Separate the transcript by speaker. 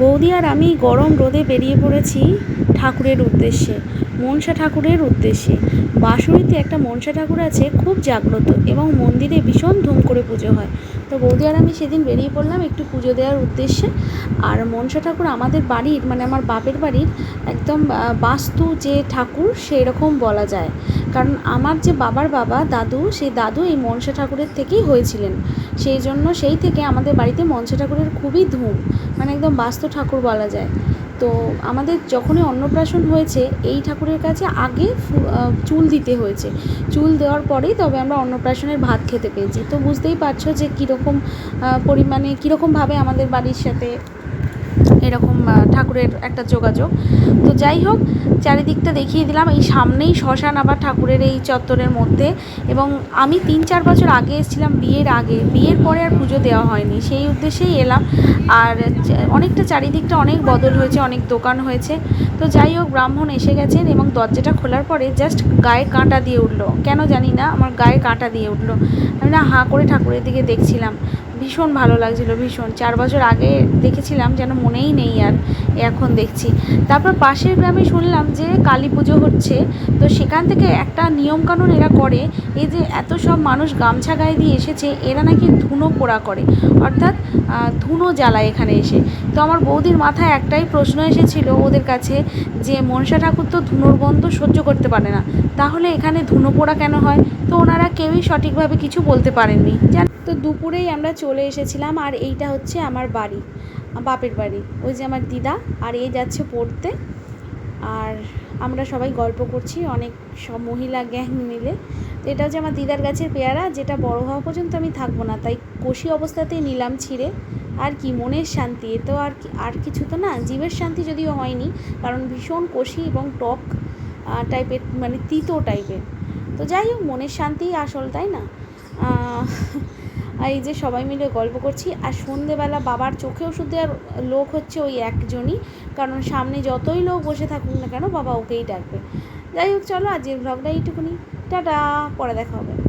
Speaker 1: বৌদি আর আমি গরম রোদে বেরিয়ে পড়েছি ঠাকুরের উদ্দেশ্যে, মনসা ঠাকুরের উদ্দেশ্যে। বাঁশুড়িতে একটা মনসা ঠাকুর আছে, খুব জাগ্রত এবং মন্দিরে ভীষণ ধুম করে পুজো হয়। তো বৌদি আর আমি সেদিন বেরিয়ে পড়লাম একটু পুজো দেওয়ার উদ্দেশ্যে। আর মনসা ঠাকুর আমাদের বাড়ির মানে আমার বাপের বাড়ির একদম বাস্তু যে ঠাকুর সেই রকম বলা যায়। কারণ আমার যে বাবার বাবা দাদু, সেই দাদু এই মনসা ঠাকুরের থেকেই হয়েছিলেন। সেই জন্য সেই থেকে আমাদের বাড়িতে মনসা ঠাকুরের খুবই ধুম। মানে একদম বাস্ত ঠাকুর বলা যায়। তো আমাদের যখনই অন্নপ্রাশন হয়েছে, এই ঠাকুরের কাছে আগে চুল দিতে হয়েছে। চুল দেওয়ার পরেই তবে আমরা অন্নপ্রাশনের ভাত খেতে পেয়েছি। তো বুঝতেই পারছ যে কীরকম পরিমাণে, কীরকমভাবে আমাদের বাড়ির সাথে এরকম ঠাকুরের একটা যোগাযোগ। তো যাই হোক, চারিদিকটা দেখিয়ে দিলাম। এই সামনেই শ্মশান, আবার ঠাকুরের এই চত্বরের মধ্যে। এবং আমি তিন চার বছর আগে এসেছিলাম বিয়ের আগে। বিয়ের পরে আর পুজো দেওয়া হয়নি। সেই উদ্দেশ্যেই এলাম। আর অনেকটা চারিদিকটা অনেক বদল হয়েছে, অনেক দোকান হয়েছে। তো যাই হোক, ব্রাহ্মণ এসে গেছেন এবং দরজাটা খোলার পরে জাস্ট গায়ে কাঁটা দিয়ে উঠল। কেন জানি না, আমার গায়ে কাঁটা দিয়ে উঠল। আমি না হাঁ করে ঠাকুরের দিকে দেখছিলাম। ভীষণ ভালো লাগছিল, ভীষণ। চার বছর আগে দেখেছিলাম যেন মনেই নেই আর এখন দেখছি। তারপর পাশের গ্রামে শুনলাম যে কালী পুজো হচ্ছে, তো সেখান থেকে একটা নিয়মকানুন এরা করে, এই যে এত সব মানুষ গামছা গায়ে দিয়ে এসেছে, এরা নাকি ধুনো পোড়া করে। অর্থাৎ ধুনো জ্বালায় এখানে এসে। তো আমার বৌদির মাথায় একটাই প্রশ্ন এসেছিল ওদের কাছে যে, মনসা ঠাকুর তো ধুনোর গন্ধ সহ্য করতে পারে না, তাহলে এখানে ধুনো পোড়া কেন হয়? তো ওনারা কেউই সঠিকভাবে কিছু বলতে পারেননি। তো দুপুরেই আমরা চলে এসেছিলাম আর এইটা হচ্ছে আমার বাড়ি, বাপের বাড়ি। ওই যে আমার দিদা আর এ যাচ্ছে পড়তে। আর আমরা সবাই গল্প করছি, অনেক সব মহিলা, গ্যাং মিলে। তো এটা হচ্ছে আমার দিদার গাছের পেয়ারা, যেটা বড় হওয়া পর্যন্ত আমি থাকব না। তাই কষি অবস্থাতেই নিলাম ছিঁড়ে। আর কি, মনের শান্তি। এ তো আর কি, আর কিছু তো না, জীবের শান্তি যদিও হয়নি, কারণ ভীষণ কষি এবং টক টাইপের মানে তিতো টাইপের। তো যাই হোক, মনের শান্তিই আসল, তাই না? এই যে সবাই মিলে গল্প করছি, আর সন্ধেবেলা বাবার চোখেও ওষুধ আর লোক হচ্ছে ওই একজনই, কারণ সামনে যতই লোক বসে থাকুক না কেন বাবা ওকেই ডাকবে। যাই হোক, চলো আজকের ব্লগটা এইটুকুনি। টাটা, পরে দেখা হবে।